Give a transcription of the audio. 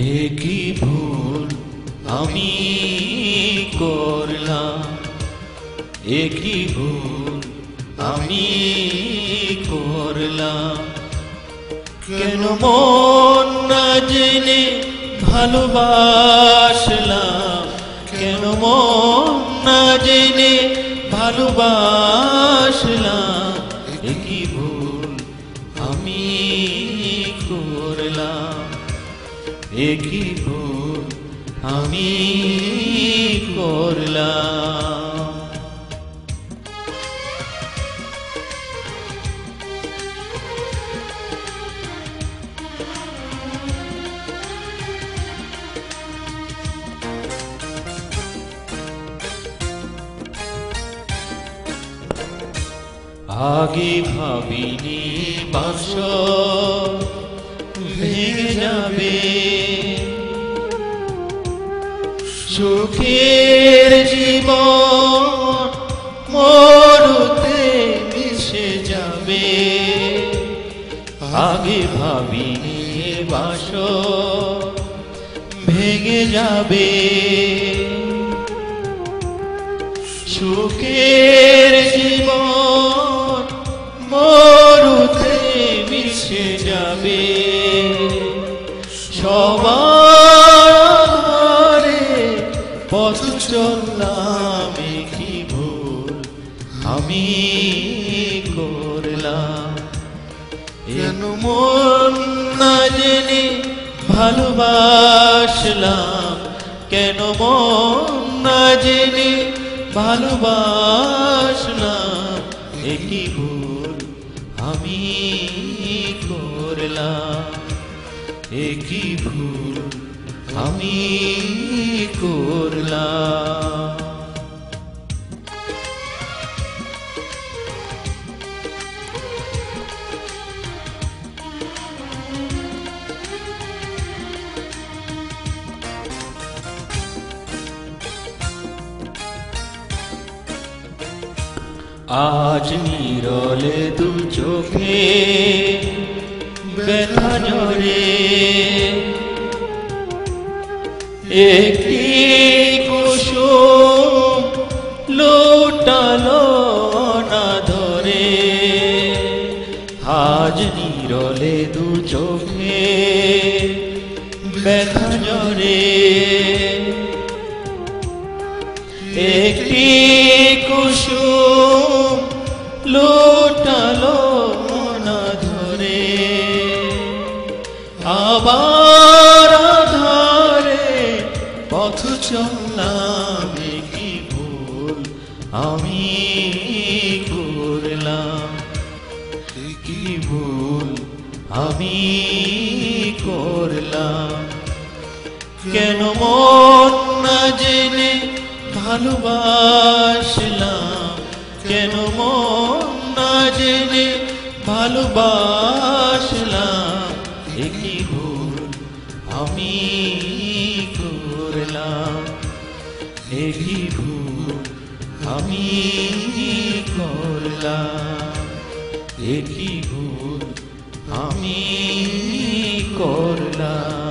একই ভুল আমি করলাম। একই ভুল আমি করলাম। কেন মন না জেনে ভালোবাসলাম? কেন মন না জেনে ভালোবাসলাম? একই ভুল আমি করলাম। একই ভুল আমি করলাম। আগে ভাবিনি বাস ভেঙে যাবে সুখের জীবন মরুতে মিশে যাবে। আগে ভাবিনি বাস ভেঙে যাবে। সুখের জীবন মরুতে মিশে যাবে। সবারে আমি করলাম। কেন মন না জেনে ভালোবাসলাম। কেন মন না জেনে ভালোবাসলাম। একই ভুল? আমি করলাম। একই ভুল? আমি করলাম। আজ নিরলে দু চোখে ব্যথা ঝরে একটি কুসুম লোটালো না ধরে আজ নিরলে দু চোখে ব্যথা ঝরে একটি কুসুম লোটালো না ধরে। আবার ধরে পথ চললাম কি ভুল আমি করলাম। কি ভুল আমি করলাম। কেন মন ভালোবাসলাম, কেন মন না জেনে ভালোবাসলাম? একই ভুল আমি করলাম? একই ভুল আমি করলাম? একই ভুল আমি করলাম?